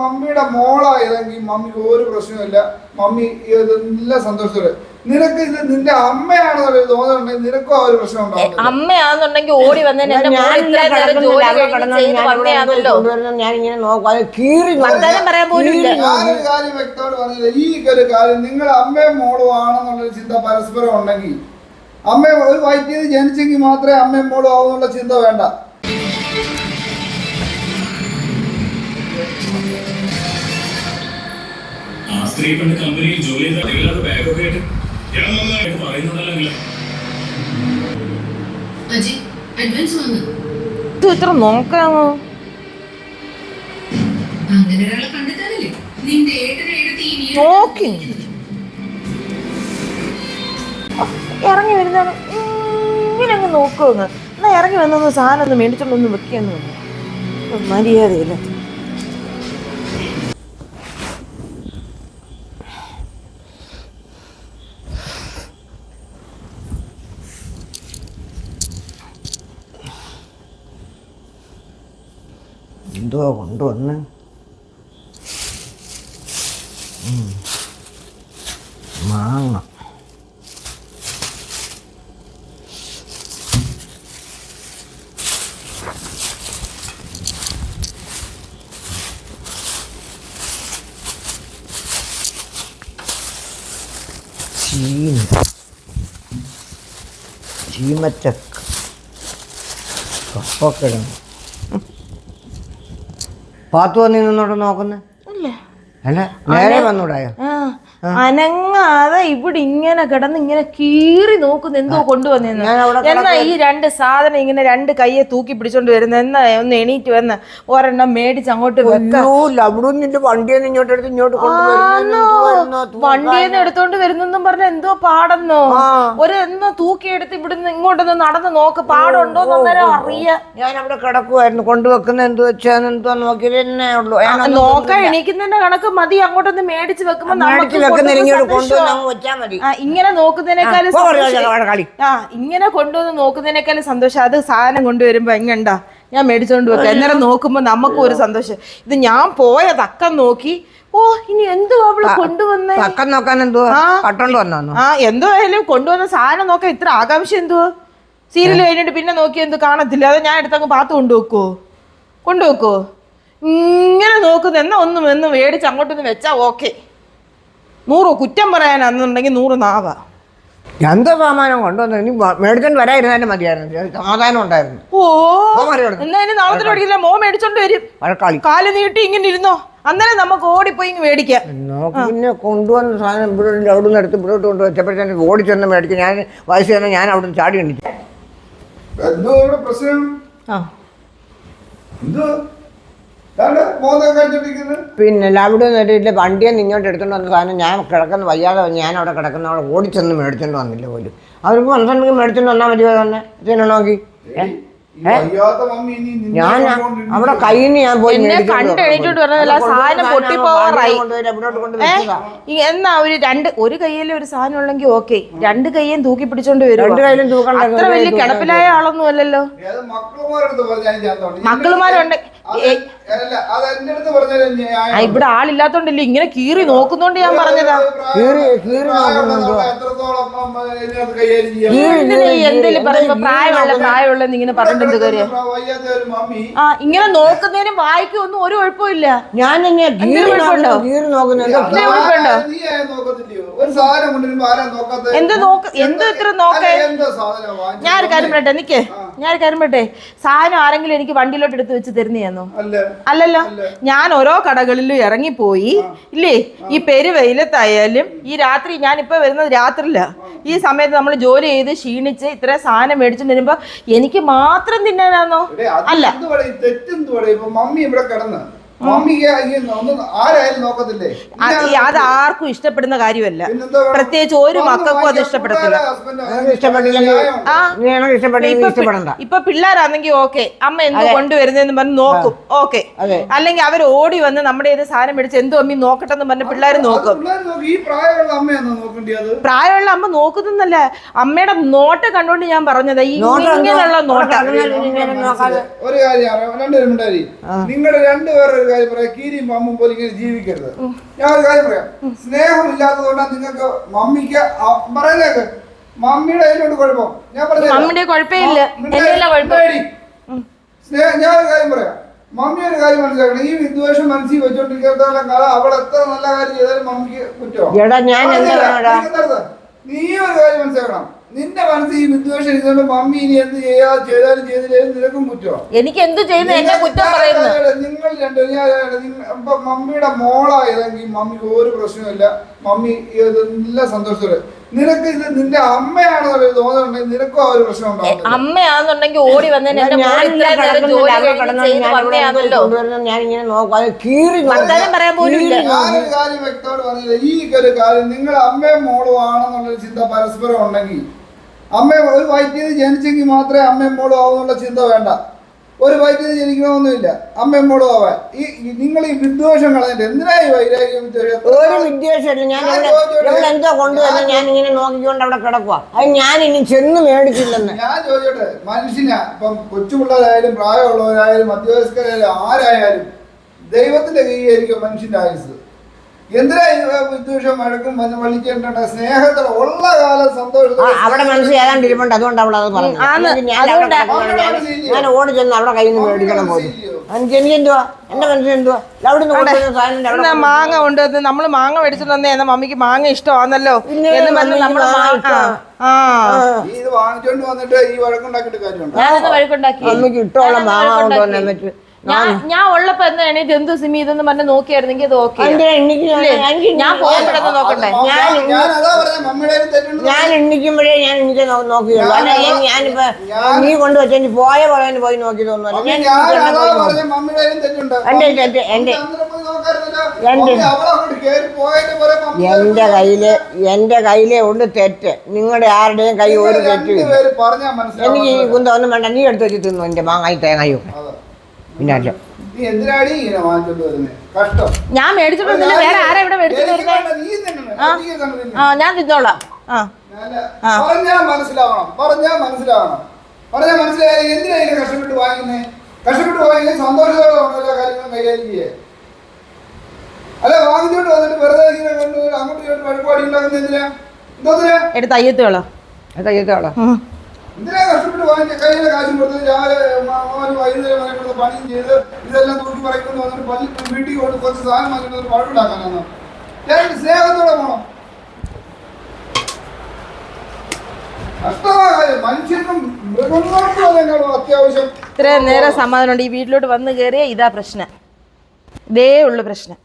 മമ്മിയുടെ മോളായതെങ്കിൽ മമ്മിക്ക് ഒരു പ്രശ്നമില്ല മമ്മി നല്ല സന്തോഷത്തോടെ. നിനക്ക് ഇത് നിന്റെ അമ്മയാണെന്നുള്ള തോന്നുന്നുണ്ടെങ്കിൽ നിനക്കും ആ ഒരു പ്രശ്നം അമ്മയാണെന്നുണ്ടെങ്കിൽ ഓടി വന്നതിന് ഞാനൊരു കാര്യം വ്യക്തമായിട്ട് പറഞ്ഞില്ല. ഈ ഒരു കാര്യം നിങ്ങൾ അമ്മയും മോളും ആണെന്നുള്ളൊരു ചിന്ത പരസ്പരം ഉണ്ടെങ്കിൽ അമ്മ ഒരു വൈദ്യുതി ജനിച്ചെങ്കിൽ മാത്രമേ അമ്മയും മോളും ആവുന്നുള്ള ചിന്ത വേണ്ട. ആ സ്ത്രീ പണ്ട് കമ്പനിയിൽ ജോലി ചെയ്ത കുട്ടികളുടെ ബാഗൊക്കെ ആയിട്ട് ഞാൻ നന്നായിട്ട് പറയുന്നുണ്ടല്ലോ അജി അഡ്വാൻസ് ഇത്ര നോക്കാമോ അങ്ങനെ ഒരാളെ കണ്ടെത്താനല്ലേ? നിന്റെ ഏട്ടനെ എടുത്ത് ഈ വീട് നോക്കി. ഇറങ്ങി വരുന്നതാണ് ഇങ്ങനെ അങ്ങ് നോക്കുമെന്ന് എന്നാ ഇറങ്ങി വന്നൊന്ന് സാധനം ഒന്ന് മേടിച്ചോണ്ടൊന്ന് ตัวขนตัวนะมาหนักชีนชีมาจากก็พอกัน പാത്തു വന്ന് നിന്നോട്ട് നോക്കുന്നേ നേരെ വന്നൂടായോ? ആ അനങ്ങാതെ ഇവിടെ ഇങ്ങനെ കിടന്ന് ഇങ്ങനെ കീറി നോക്കുന്ന എന്തോ കൊണ്ടുവന്നിരുന്നു എന്നാ ഈ രണ്ട് സാധനം ഇങ്ങനെ രണ്ട് കയ്യെ തൂക്കി പിടിച്ചോണ്ട് വരുന്ന? എന്നാ ഒന്ന് എണീറ്റ് വന്ന് ഒരെണ്ണം മേടിച്ച് അങ്ങോട്ട് വണ്ടിയെന്ന് ഇങ്ങോട്ട് എടുത്ത് എടുത്തോണ്ട് വരുന്നെന്നും പറഞ്ഞ എന്തോ പാടെന്നോ? ഒരു എന്നോ തൂക്കി എടുത്ത് ഇവിടുന്ന് ഇങ്ങോട്ടൊന്ന് നടന്ന് നോക്ക് പാടുണ്ടോ അന്നേരം അറിയാ. ഞാൻ അവിടെ കിടക്കുമായിരുന്നു കൊണ്ടുവെക്കുന്ന എന്ത് വെച്ചാന്ന് എന്തോ നോക്കിയത് തന്നെ ഉള്ളൂ. നോക്കാൻ എണീക്കുന്നതിന്റെ കണക്ക് മതി അങ്ങോട്ടൊന്ന് മേടിച്ച് വെക്കുമ്പോ മേടിച്ച് നമുക്ക് വെക്കുന്ന കൊണ്ടുവന്ന് ഇങ്ങോട്ട് സന്തോഷമാ. കൊണ്ടുവന്ന് അങ്ങ് വെച്ചാൽ മതി. ആ, ഇങ്ങനെ നോക്കുന്നതിനേക്കാളും പോ, സന്തോഷം- അവിടെ അവിടെ കളി. ആ ഇങ്ങനെ കൊണ്ടുവന്ന് നോക്കുന്നതിനേക്കാളും സന്തോഷം. അത് സാധനം കൊണ്ടുവരുമ്പോ എങ്ങണ്ട? ഞാൻ മേടിച്ചോണ്ട് വെക്കാം. അന്നേരം നോക്കുമ്പോ നമുക്കും ഒരു സന്തോഷം. ഇത് ഞാൻ പോയ തക്കം നോക്കി ഓ ഇനി എന്തുവാ അവൾ കൊണ്ടുവന്നേ? പക്കം നോക്കാൻ ആ. കട്ടോണ്ട് വന്നു ആ എന്തോ ആയാലും കൊണ്ടുവന്ന സാധനം നോക്കാൻ ഇത്ര ആകാംക്ഷ എന്തുവാ? സീരിയൽ കഴിഞ്ഞിട്ട് പിന്നെ നോക്കി എന്ത് കാണത്തില്ല. അത് ഞാൻ എടുത്തങ്ങ് പാത്ത് കൊണ്ടുവെക്കോ കൊണ്ടുവെക്കോ ഇങ്ങനെ നോക്കുന്ന. എന്നാ ഒന്നും എന്ന് മേടിച്ച് അങ്ങോട്ടൊന്ന് വെച്ചാ ഓക്കെ നൂറ് കുറ്റം പറയാനാണെന്നുണ്ടെങ്കിൽ നൂറ് നാവാ. എന്തോ സാമാനം കൊണ്ടുവന്നു? ഇനി മേടിച്ചോണ്ട് വരായിരുന്നാലും മതിയായിരുന്നു. സമാധാനം ഉണ്ടായിരുന്നു. ഓ. എന്നാ ഇനി പഠിക്കില്ല മോ മേടിച്ചോണ്ട് വരും. വഴക്കാളി. കാൽ നീട്ടി ഇങ്ങനെ ഇരുന്നോ? അന്നേരം നമുക്ക് ഓടിപ്പോയി ഇങ്ങ് മേടിക്കാം. നോക്ക് പിന്നെ കൊണ്ടുവന്ന സാധനം ഇവിടെ അവിടെ നിന്ന് എടുത്ത് ഇവിടോട്ട് കൊണ്ട് വെച്ചപ്പോഴത്തേന് ഓടിച്ചെന്ന് ചെന്ന് മേടിക്കും ഞാൻ വയസ്സ് തന്നെ ഞാൻ അവിടെ നിന്ന് ചാടി എണ്ണിച്ചു എന്തോ പ്രശ്നം? ആ. പിന്നെ അവിടെ നിന്നിട്ട് വണ്ടിയെ ഇങ്ങോട്ട് എടുത്തോണ്ട് വന്ന സാധനം ഞാൻ കിടക്കുന്ന വയ്യാതെ ഞാൻ അവിടെ കിടക്കുന്ന അവിടെ ഓടിച്ചെന്ന് മേടിച്ചോണ്ട് വന്നില്ല പോലും. അവർക്ക് പന്ത്രണ്ടെങ്കിൽ മേടിച്ചോണ്ട് വന്നാൽ മതിയോ തന്നെ? നിന്നെ ഞാൻ അവിടെ കയ്യിൽ നിന്ന് ഞാൻ പോയി എന്നെ പറഞ്ഞതല്ല, സാധനം പൊട്ടിപ്പോവാറായി. എന്നാ ഒരു രണ്ട് ഒരു കയ്യിലെ ഒരു സാധനം ഉള്ളെങ്കിൽ ഓക്കെ. രണ്ട് കൈയും തൂക്കി പിടിച്ചോണ്ട് വരും രണ്ട് കയ്യിലും തൂക്കണ്ട, അത്ര വലിയ കിടപ്പിലായ ആളൊന്നും അല്ലല്ലോ. മക്കളുമാരുണ്ട്. ഇവിടെ ആളില്ലാത്തോണ്ടല്ലേ ഇങ്ങനെ കീറി നോക്കുന്നോണ്ട് ഞാൻ പറഞ്ഞതാ. എന്തേലും പറയുമ്പോ പ്രായമുള്ള പ്രായമുള്ള ഇങ്ങനെ പറഞ്ഞിട്ട് മമ്മി? ആ ഇങ്ങനെ നോക്കുന്നതിനും വായിക്കും ഒന്നും ഒരു കുഴപ്പമില്ല ഞാൻ കുഴപ്പമുണ്ടോ? എന്ത് നോക്ക എന്ത് ഇത്ര നോക്കേ ഞാൻ ഒരു കാര്യം പറയട്ടെ നിക്കേ. ഞാൻ ഒരു കാര്യം പറയട്ടെ. സാധനം ആരെങ്കിലും എനിക്ക് വണ്ടിയിലോട്ട് എടുത്ത് വെച്ച് തരുന്നതാണോ അല്ല. അല്ലല്ലോ. ഞാൻ ഓരോ കടകളിലും ഇറങ്ങിപ്പോയി. ഇല്ലേ? ഈ പെരുവെയിലത്തായാലും ഈ രാത്രി ഞാൻ ഇപ്പൊ വരുന്നത് രാത്രിയില്ല ഈ സമയത്ത് നമ്മൾ ജോലി ചെയ്ത് ക്ഷീണിച്ച് ഇത്ര സാധനം മേടിച്ചിട്ട് വരുമ്പോ എനിക്ക് മാത്രം തിന്നാനാന്നോ? മമ്മി ഇവിടെ അല്ല. അത് അത് ആർക്കും ഇഷ്ടപ്പെടുന്ന കാര്യമല്ല? പ്രത്യേകിച്ച് ഒരു മക്കൾക്കും അത് ഇഷ്ടപ്പെടത്തില്ല. ഇപ്പൊ ഇഷ്ടപ്പെടണ്ട. ഇപ്പൊ പിള്ളേരാണെങ്കിൽ ഓക്കെ അമ്മ എന്തോ കൊണ്ടുവരുന്നതെന്ന് പറഞ്ഞ് നോക്കും. ഓക്കെ. അല്ലെങ്കിൽ അവർ ഓടി വന്ന് നമ്മുടെ ഏത് സാധനം മേടിച്ച് എന്തോ അമ്മ നോക്കട്ടെ എന്ന് പറഞ്ഞ് പിള്ളേർ നോക്കും. പിള്ളേര് നോക്കി. ഈ പ്രായമുള്ള അമ്മ നോക്കുന്നല്ല അമ്മയുടെ നോട്ട് കണ്ടുകൊണ്ട് ഞാൻ പറഞ്ഞത്. ഈ ഇങ്ങനെയുള്ള രണ്ടുപേരും മിണ്ടാരി നിങ്ങളുടെ രണ്ടുപേരുടെ ഒരു കാര്യം പറയാം. കീരിയും മമ്മും പോലെ ഇങ്ങനെ ജീവിക്കരുത്. ഞാൻ ഒരു കാര്യം പറയാം. സ്നേഹമില്ലാത്തത് കൊണ്ടാണ് നിങ്ങൾക്ക് മമ്മിക്ക് പറയുന്നേക്ക് മമ്മിയുടെ അതിനോട് കുഴപ്പം. ഞാൻ പറഞ്ഞു കുഴപ്പമില്ല. സ്നേഹ ഞാൻ ഒരു കാര്യം പറയാം. മമ്മി ഒരു കാര്യം മനസ്സിലാക്കണം. ഈ വിദ്വേഷം മനസ്സിൽ വെച്ചോണ്ടിരിക്കുന്നിടത്തോളം കാലം അവൾ എത്ര നല്ല കാര്യം ചെയ്താലും മമ്മിക്ക് കുറ്റമാണ്. നീ ഒരു കാര്യം മനസ്സിലാക്കണം. നിന്റെ മനസ്സിൽ ഈ വിദ്വേഷം മമ്മി ഇനി എന്ത് ചെയ്യാ? ചെയ്താലും ചെയ്തില്ലേലും നിനക്കും കുറ്റോ? എനിക്ക് എന്ത് ചെയ്യുന്നു? എന്നെ നിങ്ങൾ- കുറ്റം പറയുന്നു നിങ്ങൾ രണ്ട് ഞാൻ ഇപ്പൊ മമ്മിയുടെ മോളായതെങ്കിൽ മമ്മിക്ക് ഒരു പ്രശ്നമില്ല മമ്മി നല്ല സന്തോഷത്തോടെ. നിനക്ക് ഇത് നിന്റെ അമ്മയാണെന്നൊരു തോന്നുന്നുണ്ടെങ്കിൽ നിനക്കും ആ ഒരു പ്രശ്നം ഉണ്ടാവും അമ്മയാണെന്നുണ്ടെങ്കിൽ ഓടി വന്നതിന് എന്റെ മോൾ ഇത്രയും നേരം ജോലി കഴിഞ്ഞ് ചെയ്ത് ഞാൻ ഇവിടെ വന്നയാണല്ലോ. കൊണ്ടുവരുന്നത് ഞാൻ ഇങ്ങനെ നോക്കും. കീറി പറയാൻ പോലും ഇല്ല. ഞാനൊരു കാര്യം വ്യക്തമായിട്ട് പറഞ്ഞില്ല. ഈ ഒരു കാര്യം നിങ്ങൾ അമ്മയും മോളും ആണെന്നുള്ളൊരു ചിന്ത പരസ്പരം ഉണ്ടെങ്കിൽ അമ്മ ഒരു വയറ്റിൽ ജനിച്ചെങ്കിൽ മാത്രമേ അമ്മയും മോളും ആവുന്നുള്ള ചിന്ത വേണ്ട. ഒരു വയറ്റിൽ ജനിക്കണമെന്നില്ല. അമ്മയും മോളും ആവാൻ. ഈ നിങ്ങൾ ഈ വിദ്വേഷം കളഞ്ഞിട്ട് എന്തിനായി വൈരാഗ്യം വിദ്വേഷം? ഒരു വിദ്വേഷമില്ല. ഞാൻ ഇവിടെ എന്തോ കൊണ്ടുവന്ന് ഞാൻ ഇങ്ങനെ നോക്കിക്കൊണ്ട് അവിടെ കിടക്കുക അത് ഞാൻ ഇനി ചെന്ന് മേടിച്ചില്ലെന്ന് ഞാൻ ചോദിച്ചോട്ടെ? മനുഷ്യനാ. ഇപ്പം കൊച്ചുപിള്ളേരായാലും പ്രായമുള്ളവരായാലും മധ്യവയസ്കരായാലും ആരായാലും ദൈവത്തിന്റെ കീഴായിരിക്കും മനുഷ്യന്റെ ആയുസ് എന്തിനാ വിദ്വേഷം വഴക്കും ഉള്ള കാലം സന്തോഷത്തോടെ അവിടെ മനസ്സിൽ ഏതാണ്ട് ഇരിപ്പുണ്ട്. അതുകൊണ്ട് അവൾ അത് പറഞ്ഞു. ഞാൻ ഓടി ചെന്ന് അവിടെ കയ്യിൽ നിന്ന് മേടിക്കണം പോലും. എനിക്ക് എന്തുവാ? എന്റെ മനസ്സിൽ എന്തുവാ? അവിടെ മാങ്ങ കൊണ്ടുവന്ന് നമ്മൾ മാങ്ങ മേടിച്ചിട്ട് വന്നേ എന്നാ മമ്മിക്ക് മാങ്ങ ഇഷ്ടമാണല്ലോ എന്ന് പറഞ്ഞ് നമ്മൾ ഇത് വാങ്ങിച്ചോണ്ട് വന്നിട്ട് ഈ വഴക്കുണ്ടാക്കിയിട്ട് കാര്യമുണ്ടോ? ഞാനത് വഴക്കുണ്ടാക്കി. ഇഷ്ടമുള്ള മാങ്ങ. കൊണ്ടുവന്ന് ഞാൻ ഞാൻ ഉള്ളപ്പോ എന്ന് എണീറ്റ് എന്ത് സിമി ഇതെന്ന് പറഞ്ഞ് നോക്കിയായിരുന്നെങ്കിൽ അത് ഓക്കെ ഞാൻ പോകുമ്പോഴൊന്ന് നോക്കണ്ടേ അത് ഞാൻ ഞാൻ ഞാൻ അതാ പറഞ്ഞ മമ്മിയുടെ തെറ്റുണ്ട് ഞാൻ എണ്ണിക്കുമ്പോഴേ ഞാൻ എനിക്ക് നോക്കിയുള്ളൂ. അല്ല ഞാൻ- ഞാനിപ്പോ നീ കൊണ്ടുവച്ചു പോയ പോലെ പോയി നോക്കിയതൊന്നുമല്ല. നോക്കി. പറഞ്ഞ മമ്മിയുടെ തെറ്റുണ്ട്? എന്റെ എന്റെ- കയ്യിൽ എന്റെ കയ്യിലെ ഉണ്ട് തെറ്റ്. നിങ്ങളുടെ ആരുടെയും കൈ ഒരു തെറ്റ് എനിക്ക് ഈ കുന്തമൊന്നും വേണ്ട. നീ എടുത്ത് വെച്ച് തിന്നു എന്റെ മാങ്ങായി തേങ്ങയും. പിന്നെ അല്ല ഞാൻ മേടിച്ചിട്ടൊന്നുമില്ല വേറെ ആരാ ഇവിടെ മേടിച്ചിട്ട്. ആ. ഞാൻ തിന്നോളാം. ആ. ഞാൻ പറഞ്ഞാ മനസ്സിലാവണം പറഞ്ഞാ മനസ്സിലാവണം. പറഞ്ഞാ മനസ്സിലായാലും എന്തിനാ ഇതിനെ കഷ്ടപ്പെട്ട് വാങ്ങിക്കുന്നേ? കഷ്ടപ്പെട്ട് വാങ്ങിക്കാൻ സന്തോഷത്തോടെ ഉണ്ടല്ലോ കാര്യങ്ങൾ കൈകാര്യം ചെയ്യേ അല്ല വാങ്ങിച്ചോണ്ട് വന്നിട്ട് വെറുതെ ഇങ്ങനെ കൊണ്ട് അങ്ങോട്ട് ഇങ്ങോട്ട് വഴിപാടി ഉണ്ടാക്കുന്ന എന്തിനാ? എന്തോത്തിനാ എടുത്ത് അയ്യത്തോളാം എന്തിനാ കഷ്ടപ്പെട്ട് വാങ്ങിച്ച കയ്യിലെ കാശും കൊടുത്ത് രാവിലെ മോന് വൈകുന്നേരം വരെ കൊടുത്ത് പണിയും ചെയ്ത് ഇതെല്ലാം തൂക്കി പറയിക്കൊണ്ട് വന്നിട്ട് പള്ളി വീട്ടിൽ കൊണ്ട് കുറച്ച് സാധനം വാങ്ങിക്കുന്നത് പാടുണ്ടാക്കാനാണോ ഞാൻ സ്നേഹത്തോടെ അത്യാവശ്യം. ഇത്രയും നേരം സമാധാനമുണ്ട്. ഈ വീട്ടിലോട്ട് വന്ന് കയറിയ ഇതാ പ്രശ്നം. ഇതേ ഉള്ളു പ്രശ്നം.